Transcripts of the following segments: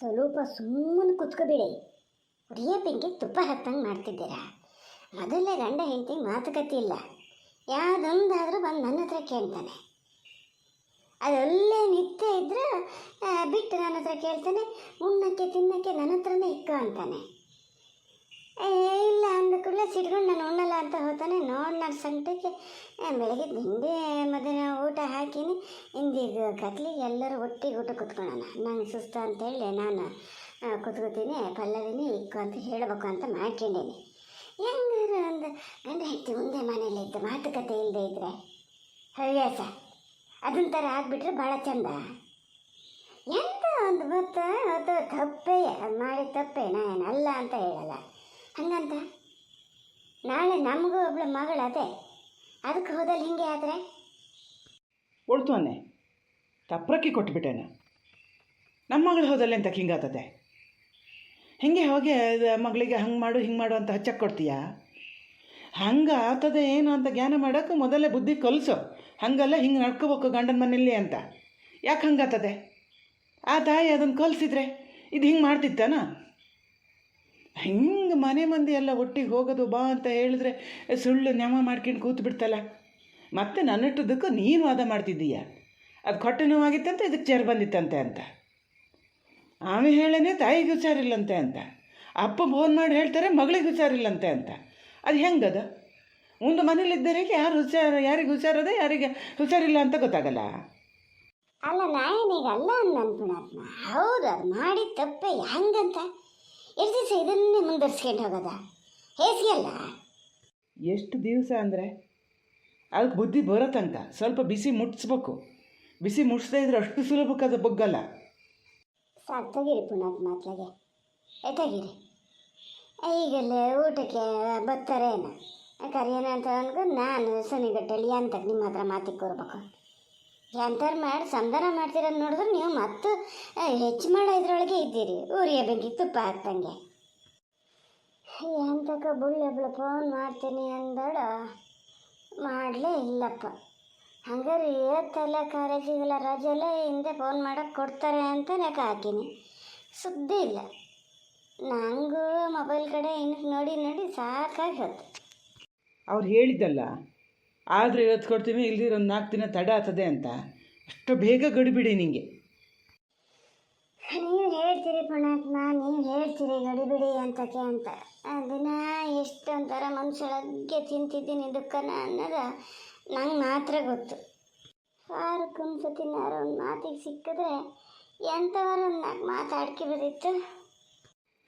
ಸ್ವಲ್ಪ ಸುಮ್ಮನೆ ಕುತ್ಕೋಬೇಡಿ. ಉರಿಯ ಬೆಂಕಿ ತುಪ್ಪ ಹತ್ತಂಗೆ ಮಾಡ್ತಿದ್ದೀರಾ? ಮೊದಲೇ ಗಂಡ ಹೆಂಡತಿ ಮಾತುಕತೆ ಇಲ್ಲ. ಯಾವುದೊಂದಾದರೂ ಬಂದು ನನ್ನ ಹತ್ರ ಕೇಳ್ತಾನೆ. ಅದೊಳ್ಳೆ ನಿತ್ಯ ಇದ್ರೆ ಬಿಟ್ಟು ನನ್ನ ಹತ್ರ ಕೇಳ್ತಾನೆ, ಉಣ್ಣಕ್ಕೆ, ತಿನ್ನಕ್ಕೆ ನನ್ನ ಹತ್ರನೇ ಇಕ್ಕ ಅಂತಾನೆ. ಇಲ್ಲ, ಅಂದ ಕೂಡಲೇ ಸಿಡ್ಕೊಂಡು ನಾನು ಉಣ್ಣಲ್ಲ ಅಂತ ಹೋಗ್ತಾನೆ ನೋಡಿ ನಾನು ಸಂಕಟಕ್ಕೆ ಬೆಳಗ್ಗೆ ತಿಂಡಿ ಮಧ್ಯಾಹ್ನ ಊಟ ಹಾಕಿನಿ. ಇಂದಿಗೆ ಕತ್ಲಿಗೆ ಎಲ್ಲರೂ ಒಟ್ಟಿಗೆ ಊಟ ಕುತ್ಕೊಳ್ಳೋಣ. ನಂಗೆ ಸುಸ್ತು ಅಂತೇಳಿ ನಾನು ಕುತ್ಕೋತೀನಿ, ಪಲ್ಲವಿನಿ, ಇಕ್ಕು ಅಂತ ಹೇಳಬೇಕು ಅಂತ ಮಾಡ್ಕೊಂಡೇನೆ. ಹೆಂಗಾರ ಒಂದು ಗಂಡ ಹೆಂಡತಿ ಮುಂದೆ ಮನೇಲಿ ಇದ್ದು ಮಾತುಕತೆ ಇಲ್ಲದೆ ಇದ್ರೆ? ಹವ್ಯಾಸ. ಅದೊಂಥರ ಥರ ಆಗಿಬಿಟ್ರೆ ಭಾಳ ಚಂದ. ಎಂತ ಒಂದು ಗೊತ್ತಾ? ಅದು ತಪ್ಪೇ. ಅದು ಮಾಡಿ ತಪ್ಪೇ. ನಾನು ಅಲ್ಲ ಅಂತ ಹೇಳಲ್ಲ. ಹಂಗಂತ? ನಾಳೆ ನಮಗೂ ಒಬ್ಳ ಮಗಳು ಅದೇ ಅದಕ್ಕೆ ಹೋದಲ್ಲಿ ಹಿಂಗೆ ಆದರೆ? ಒಳ್ತುವನ್ನೇ ತಪ್ರಕ್ಕಿ ಕೊಟ್ಬಿಟ್ಟೇನ. ನಮ್ಮ ಮಗಳು ಹೋದಲ್ಲಿ ಅಂತ ಹಿಂಗಾತದೆ ಹಿಂಗೆ ಹೋಗಿ ಮಗಳಿಗೆ ಹಂಗೆ ಮಾಡು, ಹಿಂಗೆ ಮಾಡು ಅಂತ ಹಚ್ಚಕ್ಕೆ ಕೊಡ್ತೀಯಾ? ಹಂಗೆ ಆತದೆ ಏನು ಅಂತ ಜ್ಞಾನ ಮಾಡೋಕೆ ಮೊದಲೇ ಬುದ್ಧಿ ಕಲಿಸು. ಹಂಗಲ್ಲ ಹಿಂಗೆ ನಡ್ಕೋಬೇಕು ಗಂಡನ ಮನೆಯಲ್ಲಿ ಅಂತ. ಯಾಕೆ ಹಂಗಾತದೆ ಆ ತಾಯಿ ಅದನ್ನು ಕಲಿಸಿದ್ರೆ ಇದು ಹಿಂಗೆ ಮಾಡ್ತಿತ್ತಾನ? ಹಿಂಗೆ ಮನೆ ಮಂದಿ ಎಲ್ಲ ಒಟ್ಟಿಗೆ ಹೋಗೋದು ಬಾ ಅಂತ ಹೇಳಿದ್ರೆ ಸುಳ್ಳು ನೆಮ ಮಾಡ್ಕೊಂಡು ಕೂತು ಬಿಡ್ತಲ್ಲ. ಮತ್ತೆ ನನ್ನಿಟ್ಟದಕ್ಕೂ ನೀನು ವಾದ ಮಾಡ್ತಿದ್ದೀಯ? ಅದು ಕೊಟ್ಟೆ ನೋವಾಗಿತ್ತಂತೆ ಇದಕ್ಕೆ ಚೇರ್ ಬಂದಿತ್ತಂತೆ ಅಂತ. ಆಮೇಲೆ ಹೇಳೇನೆ ತಾಯಿಗೆ ಹುಷಾರಿಲ್ಲಂತೆ ಅಂತ. ಅಪ್ಪ ಫೋನ್ ಮಾಡಿ ಹೇಳ್ತಾರೆ, ಮಗಳಿಗೆ ಹುಷಾರಿಲ್ಲಂತೆ ಅಂತ. ಅದು ಹೆಂಗದ? ಒಂದು ಮನೇಲಿದ್ದರಿಗೆ ಯಾರು ಹುಷಾರು, ಯಾರಿಗೆ ಹುಷಾರದ, ಯಾರಿಗೆ ಹುಷಾರಿಲ್ಲ ಅಂತ ಗೊತ್ತಾಗಲ್ಲ? ಅಲ್ಲ ನಾಯನೀಗ ಅಲ್ಲ ಪುಣಾತ್ಮ ಹೌದು, ಅದು ಮಾಡಿ ತಪ್ಪೆ ಹಂಗಂತ? ಎಷ್ಟು ದಿವಸ ಇದನ್ನೇ ಮುಂದುವರಿಸ್ಕೊಂಡು ಹೋಗೋದ? ಅಲ್ಲ ಎಷ್ಟು ದಿವಸ ಅಂದರೆ? ಅದಕ್ಕೆ ಬುದ್ಧಿ ಬರತ್ತಂತ. ಸ್ವಲ್ಪ ಬಿಸಿ ಮುಟ್ಟಿಸ್ಬೇಕು ಬಿಸಿ ಮುಟ್ಟಿಸ್ದೇ ಇದ್ರೆ ಅಷ್ಟು ಸುಲಭಕ್ಕೆ ಅದು ಬಗ್ಗಲ್ಲ. ಸಾಕು ತೆಗೀರಿ ಪುಣಾತ್ಮ ಅತ್ಲಾಗೆ ಏ ತೆಗೀರಿ ಈಗಲೇ ಊಟಕ್ಕೆ ಬರ್ತಾರೇನು ಕರಿಯೋಣ ಅಂತ ಅಂದ್ಕೊಂಡು ನಾನು ಸನಿಗಟ್ಟಲಿ ಅಂತ ನಿಮ್ಮ ಹತ್ರ ಮಾತಿಗೆ ಕೂರ್ಬೇಕು. ಎಂಥವ್ರು ಮಾಡಿ ಸಂಧಾನ ಮಾಡ್ತೀರನ್ನ ನೋಡಿದ್ರೆ ನೀವು ಮತ್ತು ಹೆಚ್ಚು ಮಾಡೋ ಇದ್ರೊಳಗೆ ಇದ್ದೀರಿ. ಊರಿಗೆ ಬೆಂಕಿ ತುಪ್ಪ ಹಾಕ್ದಂಗೆ. ಎಂತಕ್ಕ ಬುಳ್ಳೊಬ್ಳು ಫೋನ್ ಮಾಡ್ತೀನಿ ಅಂದಳು ಮಾಡಲೇ ಇಲ್ಲಪ್ಪ. ಹಂಗಾರೆ ಇವತ್ತೆಲ್ಲ ಕಾಲೇಜಿಗೆಲ್ಲ ರಜೆಲ್ಲ ಹಿಂದೆ ಫೋನ್ ಮಾಡೋಕೆ ಕೊಡ್ತಾರೆ ಅಂತ ಲೆಕ್ಕ ಹಾಕಿನಿ? ಸುದ್ದಿ ಇಲ್ಲ. ನನಗೂ ಮೊಬೈಲ್ ಕಡೆ ಇನ್ನು ನೋಡಿ ನೋಡಿ ಸಾಕಾಗಿ ಹೋಯ್ತು ಅವ್ರು ಹೇಳಿದ್ದಲ್ಲ ಆದರೆ ಇವತ್ತು ಕೊಡ್ತೀವಿ ಇಲ್ದಿರ ಒಂದು ನಾಲ್ಕು ದಿನ ತಡ ಆಗ್ತದೆ ಅಂತ. ಅಷ್ಟು ಬೇಗ ಗಡಿಬಿಡಿ ನಿಂಗೆ. ನೀವು ಹೇಳ್ತೀರಿ ಪುಣಾತ್ಮ ನೀವು ಹೇಳ್ತೀರಿ ಗಡಿಬಿಡಿ ಅಂತಕ್ಕೆ ಅಂತ ದಿನ ಎಷ್ಟು ಒಂಥರ ಮನುಷ್ಯೊಳಗೆ ತಿಂತಿದ್ದೀನಿ ದುಃಖನ ಅನ್ನೋದು ನಂಗೆ ಮಾತ್ರ ಗೊತ್ತು. ವಾರಕ್ಕೊಂದ್ಸತಿ ಯಾರೋ ಒಂದು ಮಾತಿಗೆ ಸಿಕ್ಕಿದ್ರೆ ಎಂಥವರು ಒಂದು ನಾಲ್ಕು ಮಾತಾಡ್ಕೆ ಬರೀತು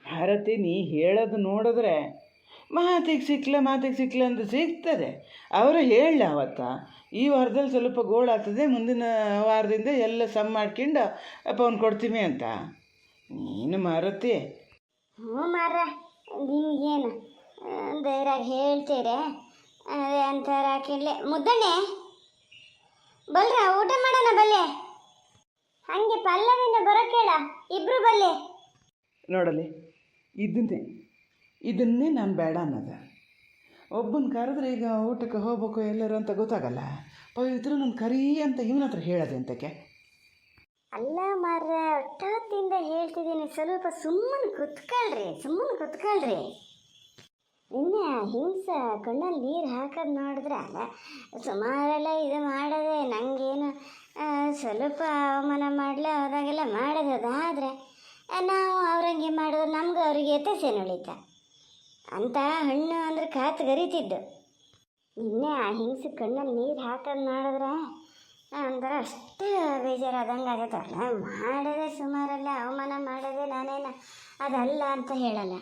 ಭಾರತಿ ನೀ ಹೇಳೋದು ನೋಡಿದ್ರೆ ಮಾತಿಗೆ ಸಿಕ್ಲ ಮಾತಿಗೆ ಸಿಕ್ಲ ಅಂತ ಸಿಗ್ತದೆ. ಅವರು ಹೇಳಲ್ಲ ಅವತ್ತ ಈ ವಾರದಲ್ಲಿ ಸ್ವಲ್ಪ ಗೋಳಾಗ್ತದೆ ಮುಂದಿನ ವಾರದಿಂದ ಎಲ್ಲ ಸಮ್ ಮಾಡ್ಕೊಂಡು ಫೋನ್ ಕೊಡ್ತೀನಿ ಅಂತ. ನೀನು ಮಾರತಿ ಹ್ಞೂ ಮಾರ ನಿಮಗೇನು ಧೈರ್ಯ ಹೇಳ್ತೀರಿ? ಅದೇ ಅಂತಾರೆ ಹಾಕಿಡ್ಲೆ ಮುದ್ದಣ್ಣೆ ಬಲ್ರ ಊಟ ಮಾಡೋಣ ಬಲ್ಲೆ? ಹಂಗೆ ಪಲ್ಲವಿನ ಬರೋಕೇಳ ಇಬ್ರು ಬಲ್ಲೆ. ನೋಡಲಿ ಇದನ್ನೇ ಇದನ್ನೇ ನಾನು ಬೇಡ ಅನ್ನೋದು. ಒಬ್ಬನ ಕರೆದ್ರೆ ಈಗ ಊಟಕ್ಕೆ ಹೋಗ್ಬೇಕು ಎಲ್ಲರೂ ಅಂತ ಗೊತ್ತಾಗಲ್ಲ. ಪವಿತ್ರ ನನ್ನ ಕರಿ ಅಂತ ಇವನ ಹತ್ರ ಹೇಳದೆ ಅಂತಕ್ಕೆ. ಅಲ್ಲ ಮಾರ ಅಷ್ಟೊತ್ತಿಂದ ಹೇಳ್ತಿದ್ದೀನಿ, ಸ್ವಲ್ಪ ಸುಮ್ಮನೆ ಕುತ್ಕೊಳ್ರಿ ಸುಮ್ಮನೆ ಕುತ್ಕೊಳ್ರಿ. ಇನ್ನು ಹಿಂಸ ಕಣ್ಣಲ್ಲಿ ನೀರು ಹಾಕೋದು ನೋಡಿದ್ರೆ ಸುಮಾರೆಲ್ಲ ಇದು ಮಾಡೋದೆ ನನಗೇನು ಸ್ವಲ್ಪ ಅವಮಾನ ಮಾಡಲೇ ಹೋದಾಗೆಲ್ಲ ಮಾಡೋದು ಆದರೆ, ನಾವು ಅವ್ರಂಗೆ ಮಾಡಿದ್ರೆ ನಮ್ಗೆ ಅವ್ರಿಗೆ ಎತ್ತೆ ಉಳಿತ ಅಂತ ಹಣ್ಣು ಅಂದ್ರೆ ಕಾತು ಗರಿತಿದ್ದು. ನಿನ್ನೆ ಆ ಹಿಂಸೆ ಕಣ್ಣಲ್ಲಿ ನೀರು ಹಾಕೋದು ಮಾಡಿದ್ರೆ ಅಂದ್ರೆ ಅಷ್ಟು ಬೇಜಾರಾದಂಗೆ ಆಗತ್ತಲ್ಲ ಮಾಡೋದೇ ಸುಮಾರಲ್ಲ, ಅವಮಾನ ಮಾಡೋದೇ ನಾನೇನು ಅದಲ್ಲ ಅಂತ ಹೇಳಲ್ಲ.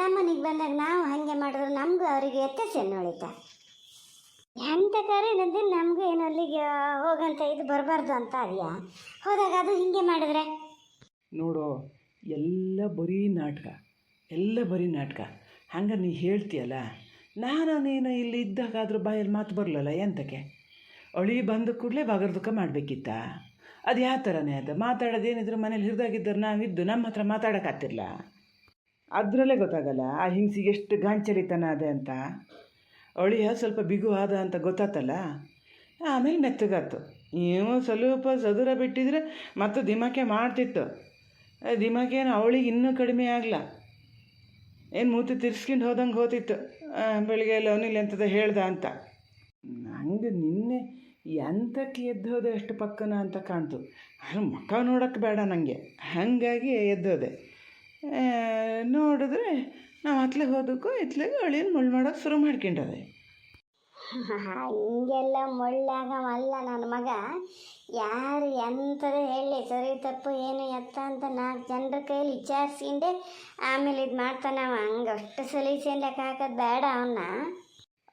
ನಮ್ಮ ಮನೆಗೆ ಬಂದಾಗ ನಾವು ಹಾಗೆ ಮಾಡಿದ್ರು, ನಮಗೂ ಅವರಿಗೆ ಎತ್ತ ಉಳಿತ ಎಂತ ಕರೆನಂದ್ರೆ ನಮಗೂ ಏನು ಅಲ್ಲಿಗೆ ಹೋಗಂತ ಇದು ಬರಬಾರ್ದು ಅಂತ ಅದೆಯಾ? ಹೋದಾಗ ಅದು ಹಿಂಗೆ ಮಾಡಿದ್ರೆ? ನೋಡು, ಎಲ್ಲ ಬರೀ ನಾಟಕ. ಎಲ್ಲ ಬರೀ ನಾಟಕ. ಹಂಗೆ ನೀ ಹೇಳ್ತೀಯಲ್ಲ? ನಾನು ನೀನು ಇಲ್ಲಿ ಇದ್ದಾಗಾದ್ರೂ ಬಾಯಲ್ಲಿ ಮಾತು ಬರಲಲ್ಲ ಎಂತಕ್ಕೆ? ಅಳಿ ಬಂದ ಕೂಡಲೇ ಬಗರ್ದುಕ ಮಾಡಬೇಕಿತ್ತ? ಅದು ಯಾವ ಥರನೇ ಅದು? ಮಾತಾಡೋದೇನಿದ್ರು ಮನೇಲಿ ಹಿರಿದಾಗಿದ್ದರು ನಾವಿದ್ದು ನಮ್ಮ ಹತ್ರ ಮಾತಾಡೋಕ್ಕಾಗ್ತಿರ್ಲ? ಅದರಲ್ಲೇ ಗೊತ್ತಾಗಲ್ಲ, ಆ ಹಿಂಸಿಗೆ ಎಷ್ಟು ಗಾಂಚಲಿತನ ಅದೇ ಅಂತ. ಅಳಿಯ ಸ್ವಲ್ಪ ಬಿಗು ಆದ ಅಂತ ಗೊತ್ತಾತಲ್ಲ? ಆಮೇಲೆ ಮೆತ್ತಗಾತು. ನೀವು ಸ್ವಲ್ಪ ಸದುರ ಬಿಟ್ಟಿದ್ರೆ ಮತ್ತೆ ದಿಮಾಕೆ ಮಾಡ್ತಿತ್ತು. ದಿಮಾಕೇನು ಅವಳಿಗೆ ಇನ್ನೂ ಕಡಿಮೆ ಆಗಲ್ಲ ಏನು ಮೂತಿ ತಿರ್ಸ್ಕೊಂಡು ಹೋದಂಗೆ ಹೋತಿತ್ತು. ಬೆಳಿಗ್ಗೆ ಎಲ್ಲ ಅವನಿಲ್ಲ ಎಂಥದ್ದು ಹೇಳ್ದ ಅಂತ. ನನಗೆ ನಿನ್ನೆ ಎಂಥಕ್ಕೆ ಎದ್ದು ಹೋದೆ ಎಷ್ಟು ಪಕ್ಕನ ಅಂತ ಕಾಣ್ತು. ಅದು ಮುಖ ನೋಡೋಕ್ಕೆ ಬೇಡ ನನಗೆ ಹಾಗಾಗಿ ಎದ್ದೋದೆ ನೋಡಿದ್ರೆ ನಾವು ಅತ್ಲಿಗೆ ಹೋದಕ್ಕೂ ಇತ್ಲೆಗೆ ಅಳಿಯನ್ನು ಮುಳ್ಳು ಮಾಡೋಕೆ ಶುರು ಮಾಡ್ಕೊಂಡದೆ. ಹಿಂಗೆಲ್ಲ ಮುಳ್ಳಾಗವಲ್ಲ ನನ್ನ ಮಗ. ಯಾರು ಎಂಥದ್ದು ಹೇಳಿ, ಸರಿ ತಪ್ಪು, ಏನು ಎತ್ತ ಅಂತ ನಾಲ್ಕು ಜನರ ಕೈಲಿ ವಿಚಾರಿಸ್ಕೊಂಡೆ, ಆಮೇಲೆ ಇದು ಮಾಡ್ತಾನವ ಹಂಗೆ ಅಷ್ಟು ಸಲೀಸೆಂದಕ್ಕೆ ಹಾಕೋದು ಬೇಡ ಅವನ್ನ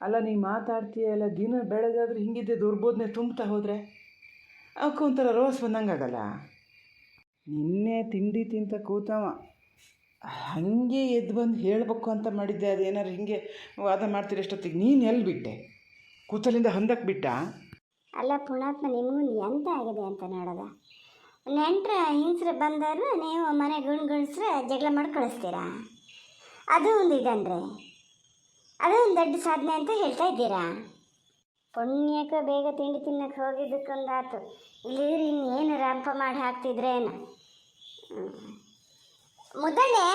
ಅಲ್ಲ, ನೀ ಮಾತಾಡ್ತೀಯಲ್ಲ ದಿನ ಬೆಳಗಾದ್ರೆ ಹಿಂಗಿದ್ದೆ ದುರ್ಬೋಧನೆ ತುಂಬ್ತಾ ಹೋದರೆ? ಅವಕ್ಕೆ ಒಂಥರ ರೋಸ್ ಬಂದಂಗೆ ಆಗಲ್ಲ ನಿನ್ನೆ ತಿಂಡಿ ತಿಂತ ಕೂತವ. ಹಾಗೆ ಎದ್ದು ಬಂದು ಹೇಳಬೇಕು ಅಂತ ಮಾಡಿದ್ದೆ, ಅದೇನಾರು ಹಿಂಗೆ ವಾದ ಮಾಡ್ತೀರಿ ಎಷ್ಟೊತ್ತಿಗೆ ನೀನು ಎಲ್ಲಿ ಬಿಟ್ಟೆ? ಕೂತಲಿಂದ ಹೊಂದಕ್ಕೆ ಬಿಟ್ಟ? ಅಲ್ಲ ಪುಣಾತ್ಮ, ನಿಮಗೂ ಎಂತ ಆಗಿದೆ ಅಂತ ನೋಡೋದ? ನೆಂಟ್ರ ಹಿಂಸ್ರೆ ಬಂದರು ನೀವು ಮನೆ ಗುಣ್ಗುಣಿಸ್ರೆ ಜಗಳ ಮಾಡಿ ಕಳಿಸ್ತೀರಾ ಅದು ಒಂದು ಇದನ್ರಿ. ಅದು ಒಂದು ದೊಡ್ಡ ಸಾಧನೆ ಅಂತ ಹೇಳ್ತಾ ಇದ್ದೀರಾ? ಪುಣ್ಯಕ್ಕೆ ಬೇಗ ತಿಂಡಿ ತಿನ್ನಕ್ಕೆ ಹೋಗಿದ್ದಕ್ಕೊಂದಾತು. ಇಲ್ಲಿ ಇನ್ನೇನು ರಂಪ ಮಾಡಿ ಹಾಕ್ತಿದ್ರೇನು. ಮುದ್ದಣ್ಣೆ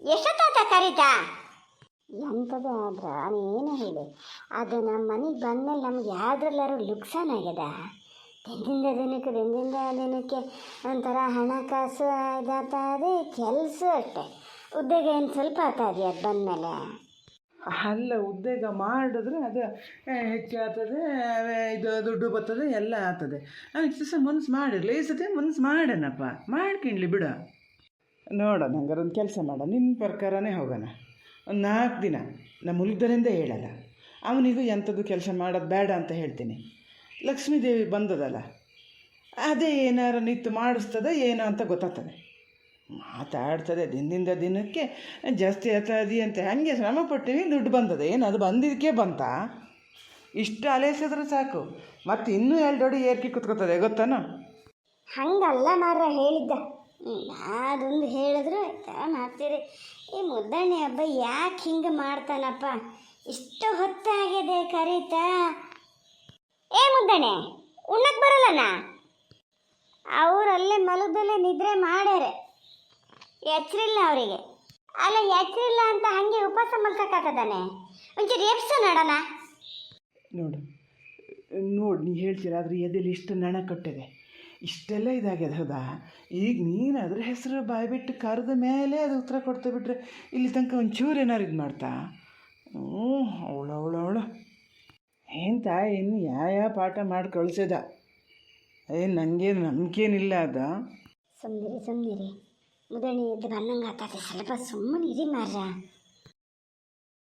ಎಷ್ಟೊತ್ತಾತ ಕರೀತಾ? ಎಂಥದ್ದು ಆದ್ರ ಏನು ಹೇಳಿ. ಅದು ನಮ್ಮ ಮನೆಗೆ ಬಂದಮೇಲೆ ನಮ್ಗೆ ಯಾವ್ದ್ರಲ್ಲಾರು ಲುಕ್ಸಾನ್ ಆಗ್ಯದ? ದಿನದಿಂದ ದಿನಕ್ಕೆ ದಿನದಿಂದ ದಿನಕ್ಕೆ ಒಂಥರ ಹಣಕಾಸು ಇದಾಗ್ತದೆ ಕೆಲಸ ಅಷ್ಟೆ. ಉದ್ಯೋಗ ಏನು ಸ್ವಲ್ಪ ಆಗ್ತದೆ ಅದು ಬಂದಮೇಲೆ? ಅಲ್ಲ, ಉದ್ಯೋಗ ಮಾಡಿದ್ರೆ ಅದು ಹೆಚ್ಚಾಗ್ತದೆ ಇದು ದುಡ್ಡು ಬರ್ತದೆ, ಎಲ್ಲ ಆಗ್ತದೆ. ಅದಕ್ಕೆ ಇಷ್ಟು ದಿವಸ ಮನ್ಸು ಮಾಡಿರಲಿ, ಈ ಸತಿ ಮನ್ಸು ಮಾಡೋಣಪ್ಪ. ಮಾಡ್ಕೊಂಡ್ಲಿ ಬಿಡ. ನೋಡೋಣ, ಹಂಗಾರೆ ಒಂದು ಕೆಲಸ ಮಾಡೋಣ. ನಿನ್ನ ಪ್ರಕಾರನೇ ಹೋಗೋಣ. ಒಂದು ನಾಲ್ಕು ದಿನ, ನಮ್ಮ ಮುಲ್ಗರಿಂದ ಹೇಳಲ್ಲ. ಅವನಿಗೂ ಎಂಥದ್ದು ಕೆಲಸ ಮಾಡೋದು ಬೇಡ ಅಂತ ಹೇಳ್ತೀನಿ. ಲಕ್ಷ್ಮೀದೇವಿ ಬಂದದಲ್ಲ, ಅದೇ ಏನಾರು ನಿತ್ತು ಮಾಡಿಸ್ತದೆ ಏನೋ ಅಂತ ಗೊತ್ತಾಗ್ತದೆ. ಮಾತಾಡ್ತದೆ ದಿನದಿಂದ ದಿನಕ್ಕೆ, ಜಾಸ್ತಿ ಆಗ್ತದೆ ಅಂತ ಹಾಗೆ ಶ್ರಮ ಪಟ್ಟಿವಿ ದುಡ್ಡು ಬಂದದೆ, ಏನು ಅದು ಬಂದಿದ್ದಕ್ಕೆ ಬಂತಾ? ಇಷ್ಟು ಅಲೆಸಿದ್ರೆ ಸಾಕು, ಮತ್ತು ಇನ್ನೂ ಎರಡು ಅಡಿ ಏರ್ಕೆ ಕುತ್ಕೋತದೆ, ಗೊತ್ತಾನ? ಹಂಗಲ್ಲ ಮಾರ ಹೇಳಿದ್ದ. ಅದೊಂದು ಹೇಳಿದ್ರು ಆಯ್ತಾ? ಮಾಡ್ತೀರಿ ಈ ಮುದ್ದಣ್ಣೆ ಹಬ್ಬ ಯಾಕೆ ಹಿಂಗೆ ಮಾಡ್ತಾನಪ್ಪ? ಇಷ್ಟು ಹೊತ್ತಾಗಿದೆ ಕರೀತಾ. ಏ, ಮುದ್ದಣ್ಣೆ ಉಣ್ಣಕ್ಕೆ ಬರಲ್ಲನ ಅವರಲ್ಲೇ ಮಲದಲ್ಲೇ ನಿದ್ರೆ ಮಾಡ್ಯಾರೆ. ಎಚ್ಚರಿಲ್ಲ ಅವರಿಗೆ. ಅಲ್ಲ ಎಚ್ಚರಿಲ್ಲ ಅಂತ ಹಂಗೆ ಉಪವಾಸ ಮಲ್ಸಕ್ಕಾಗದಾನೆ ಒಂಚೂರು ಎಪ್ಸು ನೋಡೋಣ. ನೋಡು, ನೋಡಿ, ನೀ ಹೇಳ್ತೀರ, ಆದರೆ ಎದೆಲಿ ಇಷ್ಟು ನಣ ಕಟ್ಟಿದೆ. ಇಷ್ಟೆಲ್ಲ ಇದಾಗ್ಯದ, ಹೌದಾ? ಈಗ ನೀನು ಅದ್ರ ಹೆಸರು ಬಾಯ್ಬಿಟ್ಟು ಕರೆದ ಮೇಲೆ ಅದು ಉತ್ತರ ಕೊಡ್ತಾ ಬಿಟ್ರೆ ಇಲ್ಲಿ ತನಕ ಒಂಚೂರು ಏನಾರು ಇದು ಮಾಡ್ತಾ? ಹ್ಞೂ, ಅವಳು ಅವಳು ಅವಳು. ಏನು ತಾಯಿ, ಇನ್ನು ಯಾವ ಪಾಠ ಮಾಡಿ ಕಳಿಸ್ಯದ ಏ ನನಗೇನು ನಂಬಿಕೆನಿಲ್ಲ ಅದ? ಸುಮ್ಮನೆ ಸುಮ್ಮನೆ ಮುದಣಿ ಎದ್ದು ಬಂದಂಗೆ ಆಗ್ತದೆ ಸ್ವಲ್ಪ ಸುಮ್ಮನಿರಿ ಮಾರ್ರ.